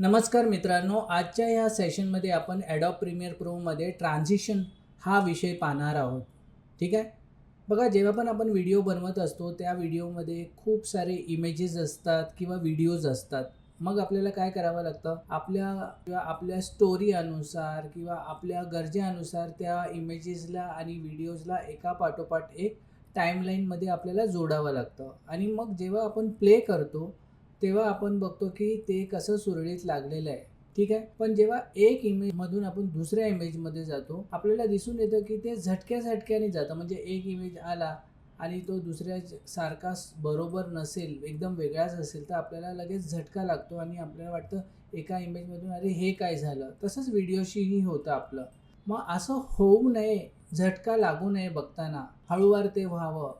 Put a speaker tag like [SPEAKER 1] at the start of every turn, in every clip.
[SPEAKER 1] नमस्कार मित्रांनो आजच्या या सेशनमध्ये आपण ॲडॉप प्रीमियर प्रोमध्ये ट्रान्झिशन हा विषय पाहणार आहोत. ठीक आहे? बघा जेव्हा पण आपण व्हिडिओ बनवत असतो त्या व्हिडिओमध्ये खूप सारे इमेजेस असतात किंवा व्हिडिओज असतात. मग आपल्याला काय करावं लागतं? आपल्या किंवा आपल्या स्टोरी अनुसार किंवा आपल्या गरजेनुसार त्या इमेजेसला आणि व्हिडिओजला एका पाठोपाठ एक टाईमलाईनमध्ये आपल्याला जोडावं लागतं. आणि मग जेव्हा आपण प्ले करतो तेव्हा आपण बघतो की ते कसं सुरळीत लागलेलं आहे. ठीक आहे? पण जेव्हा एक इमेज मधून आपण दुसऱ्या इमेजमध्ये जातो आपल्याला दिसून येतं की ते झटक्या झटक्याने जातं. म्हणजे एक इमेज आला आणि तो दुसऱ्या सारखा बरोबर नसेल एकदम वेगळाच असेल तर आपल्याला लगेच झटका लागतो आणि आपल्याला वाटतं एका इमेजमधून अरे हे काय झालं? तसंच व्हिडिओशीही होतं आपलं. मग असं होऊ नये झटका लागू नये बघताना हळूवार ते व्हावं.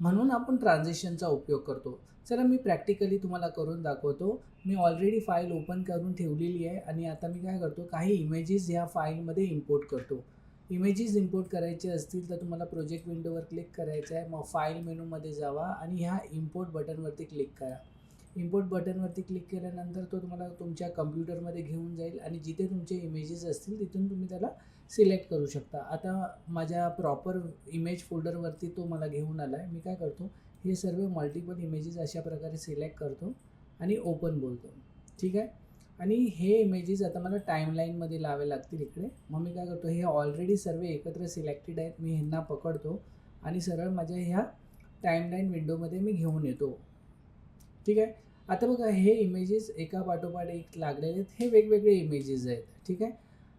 [SPEAKER 1] म्हणून आपण ट्रान्झेक्शनचा उपयोग करतो. चला मी प्रॅक्टिकली तुम्हाला करून दाखवतो. मी ऑलरेडी फाईल ओपन करून ठेवलेली आहे आणि आता मी काय करतो काही इमेजेस ह्या फाईलमध्ये इम्पोर्ट करतो. इमेजेस इम्पोर्ट करायचे असतील तर तुम्हाला प्रोजेक्ट विंडोवर क्लिक करायचं आहे. मग फाईल मेनूमध्ये जावा आणि ह्या इम्पोर्ट बटनवरती क्लिक करा. इम्पोर्ट बटनवरती क्लिक केल्यानंतर तो तुम्हाला तुमच्या कम्प्युटरमध्ये घेऊन जाईल आणि जिथे तुमचे इमेजेस असतील तिथून तुम्ही त्याला सिलेक्ट करू शकता. आता माझ्या प्रॉपर इमेज फोल्डरवरती तो मला घेऊन आला आहे मी काय करतो हे सर्व मल्टिपल इमेजेस अशा प्रकारे सिलेक्ट करतो आणि ओपन बोलतो. ठीक आहे? आणि हे इमेजेस आता मला टाईमलाईनमध्ये लावे लागतील इकडे. मग मी काय करतो हे ऑलरेडी सर्व एकत्र सिलेक्टेड आहेत मी ह्यांना पकडतो आणि सरळ माझ्या ह्या टाईमलाईन विंडोमध्ये मी घेऊन येतो. ठीक आहे? आता बघा हे इमेजेस एका पाठोपाठ एक लागलेले आहेत हे वेगवेगळे इमेजेस आहेत. ठीक आहे?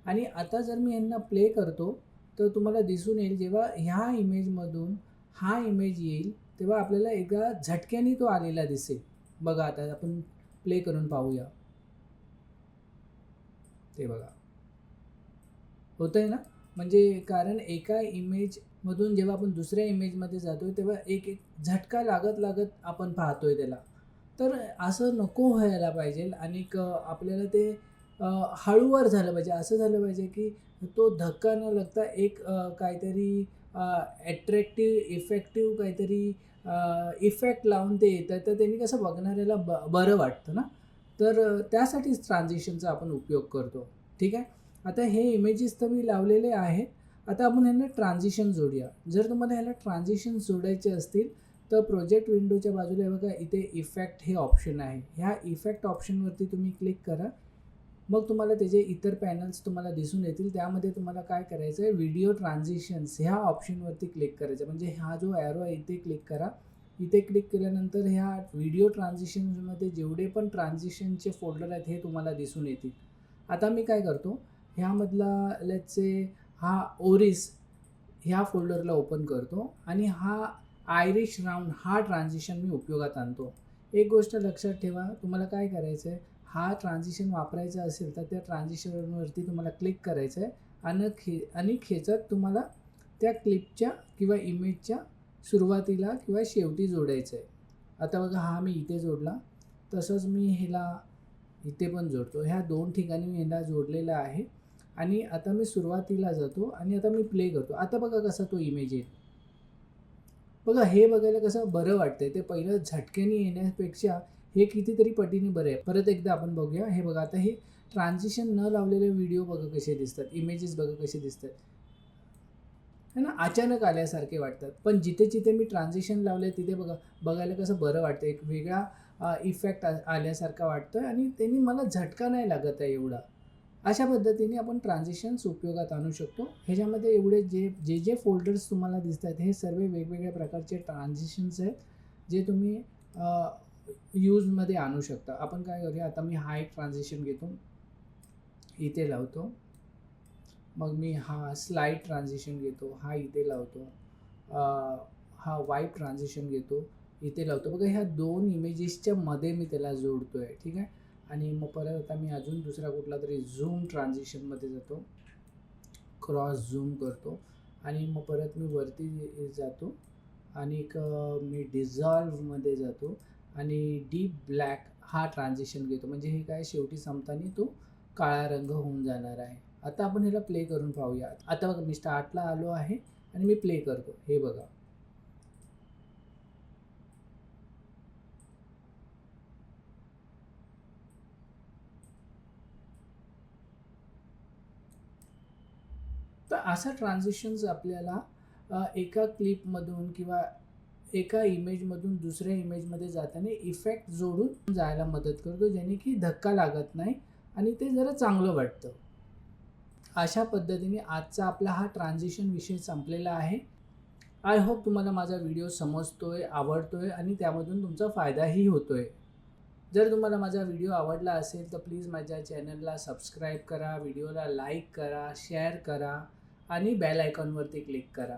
[SPEAKER 1] आणि आता जर मी यांना प्ले करतो तर तुम्हाला दिसून येईल जेव्हा ह्या इमेजमधून हा इमेज येईल तेव्हा आपल्याला एका झटक्याने तो आलेला दिसेल. बघा आता आपण प्ले करून पाहूया. ते बघा. होतं आहे ना? म्हणजे कारण एका इमेजमधून जेव्हा आपण दुसऱ्या इमेजमध्ये जातो तेव्हा एक एक झटका लागत लागत आपण पाहतोय त्याला. तर असं नको व्हायला पाहिजे. आणि आपल्याला ते हळूवार झालं पाहिजे. असं झालं पाहिजे की तो धक्का न लागता एक काहीतरी ॲट्रॅक्टिव्ह इफेक्टिव्ह काहीतरी इफेक्ट लावून ते येतं तर त्यांनी कसं बघणाऱ्याला ब बरं वाटतं ना? तर त्यासाठीच ट्रान्झिशनचा आपण उपयोग करतो. ठीक आहे? आता हे इमेजेस तर मी लावलेले आहेत. आता आपण ह्यांना ट्रान्झिशन जोडूया. जर तुम्हाला ह्याला ट्रान्झिशन जोडायचे असतील तर प्रोजेक्ट विंडोच्या बाजूला बघा इथे इफेक्ट हे ऑप्शन आहे. ह्या इफेक्ट ऑप्शनवरती तुम्ही क्लिक करा. मग तुम्हाला त्याचे इतर पॅनल्स तुम्हाला दिसून येतील त्यामध्ये तुम्हाला काय करायचं आहे व्हिडिओ ट्रान्झिशन्स ह्या ऑप्शनवरती क्लिक करायचं म्हणजे हा जो ॲरो आहे इथे क्लिक करा. इथे क्लिक केल्यानंतर ह्या व्हिडिओ ट्रान्झिशन्समध्ये जेवढे पण ट्रान्झिशनचे फोल्डर आहेत हे तुम्हाला दिसून येतील. आता मी काय करतो? ह्यामधला लेटचे हा ओरिस ह्या फोल्डरला ओपन करतो आणि हा आयरिश राऊंड हा ट्रान्झिशन मी उपयोगात आणतो. एक गोष्ट लक्षात ठेवा तुम्हाला काय करायचं आहे हा ट्रान्झिशन वापरायचा असेल तर त्या ट्रान्झिशनवरती तुम्हाला क्लिक करायचं आहे आणि खे आणि खेचत तुम्हाला त्या क्लिपच्या किंवा इमेजच्या सुरुवातीला किंवा शेवटी जोडायचं आहे आता बघा हा मी इथे जोडला. तसंच मी ह्याला इथे पण जोडतो. ह्या दोन ठिकाणी मी ह्याला जोडलेला आहे. आणि आता मी सुरुवातीला जातो आणि आता मी प्ले करतो. आता बघा कसा तो इमेज येईल बघा हे बघायला कसं बरं वाटतंय. ते पहिलं झटक्याने येण्यापेक्षा हे कितीतरी पटीने बरं आहे. परत एकदा आपण बघूया. हे बघा आता हे ट्रान्झिशन न लावलेले व्हिडिओ बघा कसे दिसतात. इमेजेस बघा कसे दिसतात. है ना? अचानक आल्यासारखे वाटतात. पण जिथे जिथे मी ट्रान्झिशन लावले तिथे बघा बघायला कसं बरं वाटतं. एक वेगळा इफेक्ट आल्यासारखा वाटतो आहे आणि त्यांनी मला झटका नाही लागत आहे एवढा. अशा पद्धतीने आपण ट्रान्झिशन्स उपयोगात आणू शकतो. ह्याच्यामध्ये एवढे जे जे जे फोल्डर्स तुम्हाला दिसत आहेत हे सर्व वेगवेगळ्या प्रकारचे ट्रान्झिशन्स आहेत जे तुम्ही यूजमध्ये आणू शकता. आपण काय करूया आता मी हा एक ट्रान्झिशन घेतो. इथे लावतो. मग मी हा स्लाईड ट्रान्झिशन घेतो हा इथे लावतो. हा वाईट ट्रान्झिशन घेतो इथे लावतो. बघा ह्या दोन इमेजेसच्या मध्ये मी त्याला जोडतो आहे ठीक आहे? आणि मग परत आता मी अजून दुसरा कुठला तरी झूम ट्रान्झिशनमध्ये जातो. क्रॉस झूम करतो. आणि मग परत मी वरती जातो. आणि एक मी डिझॉल्वमध्ये जातो. आणि डीप ब्लॅक हा ट्रान्झिशन घेतो. म्हणजे हे काय शेवटी संपताना तो काळा रंग होऊन जाणार आहे. आता आपण ह्याला प्ले करून पाहूया. आता बघा मी स्टार्टला आलो आहे आणि मी प्ले करतो. हे बघा. तर असा ट्रान्झिशन्स आपल्याला एका क्लिपमधून किंवा एका इमेजमधून दुसऱ्या इमेजमध्ये जाताना इफेक्ट जोडून जायला मदत करतो ज्याने की धक्का लागत नाही आणि ते जरा चांगलं वाटतं. अशा पद्धतीने आजचा आपला हा ट्रान्झिशन विषय संपलेला आहे. आय होप तुम्हाला माझा व्हिडिओ समजतो आहे आवडतो आहे आणि त्यामधून तुमचा फायदाही होतो आहे जर तुम्हाला माझा व्हिडिओ आवडला असेल तर प्लीज माझ्या चॅनलला सबस्क्राईब करा व्हिडिओला लाईक करा शेअर करा आणि बेल आयकॉनवरती क्लिक करा.